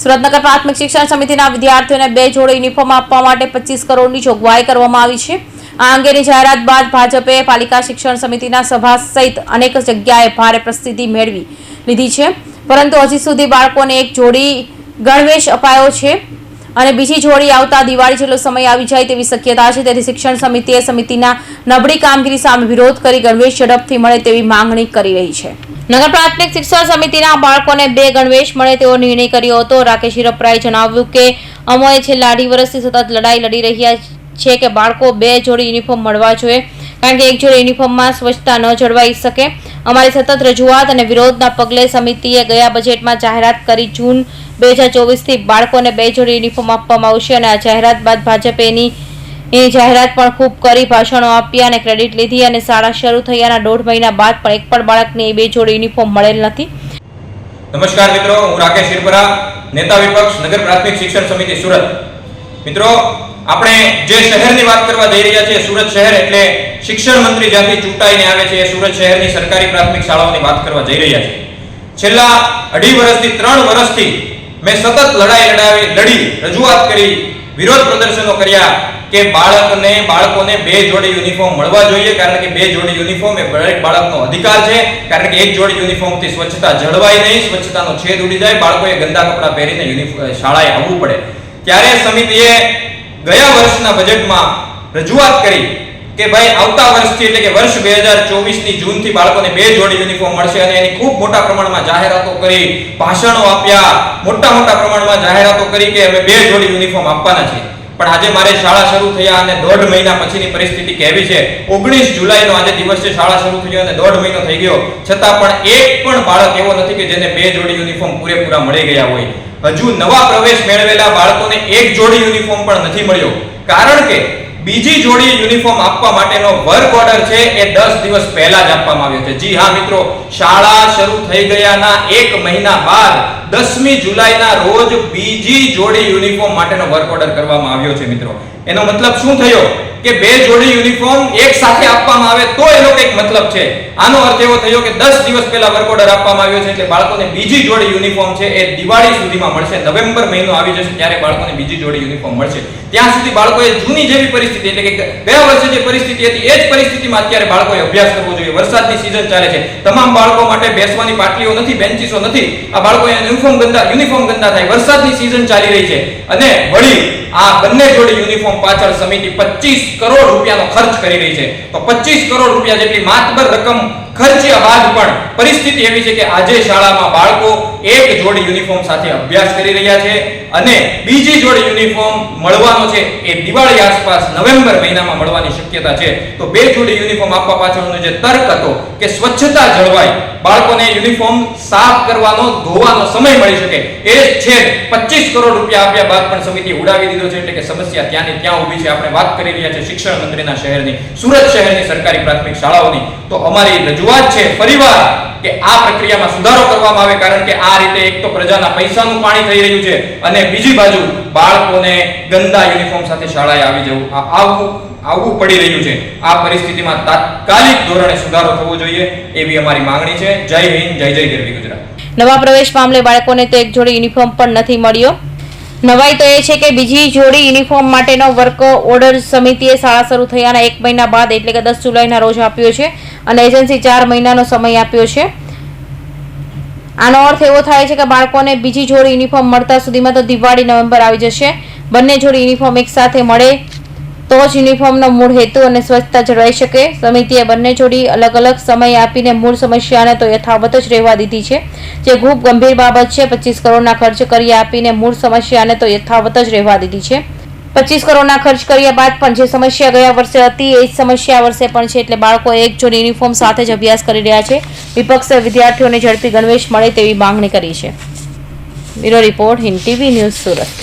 સુરતનગર પ્રાથમિક શિક્ષણ સમિતિના વિદ્યાર્થીઓને બે જોડી યુનિફોર્મ આપવા માટે પચીસ કરોડની જોગવાઈ કરવામાં આવી છે. આ અંગેની જાહેરાત બાદ ભાજપે પાલિકા શિક્ષણ સમિતિના સભા સહિત અનેક જગ્યાએ ભારે પ્રસિદ્ધિ મેળવી લીધી છે. પરંતુ હજી સુધી બાળકોને એક જોડી ગણવેશ અપાયો છે અને બીજી જોડી આવતા દિવાળી જેટલો સમય આવી જાય તેવી શક્યતા છે. તેથી શિક્ષણ સમિતિએ સમિતિના નબળી કામગીરી સામે વિરોધ કરી ગણવેશ ઝડપથી મળે તેવી માંગણી કરી રહી છે. નગર પ્રાથમિક શિક્ષણ સમિતિના બાળકોને બે ગણવેશ મળે તેવો નિર્ણય કર્યો હતો. રાકેશ હિરપરાએ જણાવ્યું કે, અમોએ છેલ્લા અઢી વર્ષથી સતત લડાઈ લડી રહ્યા છે કે બાળકો બે જોડી યુનિફોર્મ મળવા જોઈએ, કારણ કે એક જોડી યુનિફોર્મમાં સ્વચ્છતા ન જળવાઈ શકે. અમારી સતત રજૂઆત અને વિરોધના પગલે સમિતિએ ગયા બજેટમાં જાહેરાત કરી જૂન બે હજાર ચોવીસથી બાળકોને બે જોડી યુનિફોર્મ આપવામાં આવશે અને આ જાહેરાત બાદ ભાજપે એની એની જાહેરાત પણ ખૂબ કરી ભાષણો આપ્યા અને ક્રેડિટ લીધી અને શાળા શરૂ થયાના દોઢ મહિના બાદ પણ એક પણ બાળકને એ બે જોડી યુનિફોર્મ મળેલ નથી. નમસ્કાર મિત્રો, હું રાકેશ શિરપરા નેતા વિપક્ષ, નગર પ્રાથમિક શિક્ષણ સમિતિ સુરત. મિત્રો, આપણે જે શહેરની વાત કરવા જઈ રહ્યા છીએ, સુરત શહેર એટલે શિક્ષણ મંત્રી જ્યાંથી ચૂંટાઈને આવે છે, એ સુરત શહેરની સરકારી પ્રાથમિક શાળાઓની વાત કરવા જઈ રહ્યા છીએ. છેલ્લા અઢી વર્ષથી, ત્રણ વર્ષથી મેં સતત લડાઈ લડાવી, લડી, રજૂઆત કરી, વિરોધ પ્રદર્શનો કર્યા કે બાળકને, બાળકોને બે જોડી યુનિફોર્મ મળવા જોઈએ, કારણ કે બે જોડી યુનિફોર્મ એ દરેક બાળકનો અધિકાર છે, કારણ કે એક જોડી યુનિફોર્મથી સ્વચ્છતા જળવાય નહીં, સ્વચ્છતાનો છેદ ઉડી જાય, બાળકોએ ગંદા કપડાં પહેરીને શાળાએ આવવું પડે. ત્યારે સમિતિએ ગયા વર્ષના બજેટમાં રજૂઆત કરી કે ભાઈ, આવતા વર્ષથી એટલે કે વર્ષ બે હજાર ચોવીસની જૂનથી બાળકોને બે જોડી યુનિફોર્મ મળશે અને એની ખૂબ મોટા પ્રમાણમાં જાહેરાતો કરી, ભાષણો આપ્યા, મોટા મોટા પ્રમાણમાં જાહેરાતો કરી કે અમે બે જોડી યુનિફોર્મ આપવાના છીએ. પણ આજે મારે શાળા શરૂ થયા અને દોઢ મહિના પછીની પરિસ્થિતિ કેવી છે. ઓગણીસ જુલાઈનો આજે દિવસ છે, શાળા શરૂ થઈ ગયો અને દોઢ મહિનો થઈ ગયો. છતાં પણ એક પણ બાળક એવો નથી કે જેને બે જોડી યુનિફોર્મ પૂરેપૂરા મળી ગયા હોય. હજુ નવા પ્રવેશ મેળવેલા બાળકોને એક જોડી યુનિફોર્મ પણ નથી મળ્યો. કારણ કે બીજી જોડી યુનિફોર્મ આપવા માટેનો વર્ક ઓર્ડર છે, એ 10 દિવસ પહેલા જ આપવામાં આવ્યો છે. જી હા, મિત્રો, શાળા શરૂ થઈ ગયાના એક મહિના બાદ 10મી જુલાઈના રોજ બીજી જોડી યુનિફોર્મ માટેનો વર્ક ઓર્ડર કરવામાં આવ્યો છે, મિત્રો. એનો મતલબ શું થયો? કે બે જોડી યુનિફોર્મ એક સાથે આપવામાં આવે તો એનો કંઈક મતલબ છે. આનો અર્થ એવો થયો કે 10 દિવસ પહેલા વર્ક ઓર્ડર આપવામાં આવ્યો છે એટલે બાળકોને બીજી જોડી યુનિફોર્મ છે એ દિવાળી સુધીમાં મળશે. નવેમ્બર મહિનો આવી જશે ત્યારે બાળકોને બીજી જોડી યુનિફોર્મ મળશે. ત્યાં સુધી બાળકોએ જૂની જેવી પરિસ્થિતિ એટલે કે ગયા વર્ષે જે પરિસ્થિતિ હતી એ જ પરિસ્થિતિમાં અત્યારે બાળકોએ અભ્યાસ કરવો જોઈએ. વરસાદની સિઝન ચાલે છે. તમામ બાળકો માટે બેસવાની પાટલીઓ નથી, બેન્ચીસો નથી. આ બાળકોએ યુનિફોર્મ ગંદા યુનિફોર્મ ગંદા થાય. વરસાદની સિઝન ચાલી રહી છે. અને વળી આ બંને જોડી યુનિફોર્મ પાછળ સમિતિ 25 કરોડ રૂપિયાનો ખર્ચ કરી રહી છે. તો 25 કરોડ રૂપિયા જેટલી માતબર રકમ ખર્ચ્યા બાદ પણ પરિસ્થિતિ એવી છે કે આજે શાળામાં બાળકો એક જોડી યુનિફોર્મ સાથે અભ્યાસ કરી રહ્યા છે અને બીજી જોડી યુનિફોર્મ મળવાનો છે એ દિવાળી આસપાસ નવેમ્બર મહિનામાં મળવાની શક્યતા છે. તો બે જોડી યુનિફોર્મ આપવા પાછળનો જે તર્ક હતો કે સ્વચ્છતા જળવાય, બાળકોને યુનિફોર્મ સાફ કરવાનો, ધોવાનો સમય મળી શકે એ છે. 25 કરોડ રૂપિયા આપ્યા બાદ પણ સમિતિ ઉડાવી દીધો છે એટલે કે સમસ્યા ત્યાંની ત્યાં ઊભી છે. આપણે વાત કરી રહ્યા છે શિક્ષણ મંત્રીના શહેરની, સુરત શહેરની સરકારી પ્રાથમિક શાળાઓની. તો અમારી રજૂઆત છે, ફરીવાર કે આ પ્રક્રિયામાં સુધારો કરવામાં આવે કારણ કે આ રીતે એક તો પ્રજાના પૈસાનું પાણી થઈ રહ્યું છે અને બીજી બાજુ બાળકોને ગંદા યુનિફોર્મ સાથે શાળાએ આવી જવું આવવું આવવું પડી રહ્યું છે. આ પરિસ્થિતિમાં તાત્કાલિક ધોરણે સુધારો થવો જોઈએ એવી અમારી માંગણી છે. જય હિન્દ, જય જય ગરવી ગુજરાત. નવા પ્રવેશ મામલે બાળકોને તો એક જોડી યુનિફોર્મ પણ નથી મળ્યો. નવાઈ તો એ છે કે બીજી જોડી યુનિફોર્મ માટેનો વર્ક ઓર્ડર સમિતિએ શાળા શરૂ થયાના એક મહિના બાદ, એટલે કે દસ જુલાઈના રોજ આપ્યો છે. અને એજન્સી ચાર મહિનાનો સમય આપ્યો છે. આનો અર્થ એવો થાય છે કે બાળકોને બીજી જોડી યુનિફોર્મ મળતા સુધીમાં તો દિવાળી, નવેમ્બર આવી જશે. બંને જોડી યુનિફોર્મ એક સાથે મળે તો જ યુનિફોર્મનો મૂળ હેતુ અને સ્વચ્છતા જળવાઈ શકે. સમિતિએ બંને જોડી અલગ અલગ સમય આપીને મૂળ સમસ્યાને તો યથાવત જ રહેવા દીધી છે. જે ખૂબ ગંભીર બાબત છે, પચીસ કરોડના ખર્ચ કરી આપીને મૂળ સમસ્યાને તો યથાવત જ રહેવા દીધી છે. પચીસ કરોડના ખર્ચ કર્યા બાદ પણ જે સમસ્યા ગયા વર્ષે હતી, એ જ સમસ્યા વર્ષે પણ છે એટલે બાળકો એક જોડી યુનિફોર્મ સાથે જ અભ્યાસ કરી રહ્યા છે. વિપક્ષે વિદ્યાર્થીઓને ઝડપી ગણવેશ મળે તેવી માંગણી કરી છે. Bureau report Hind TV news Surat.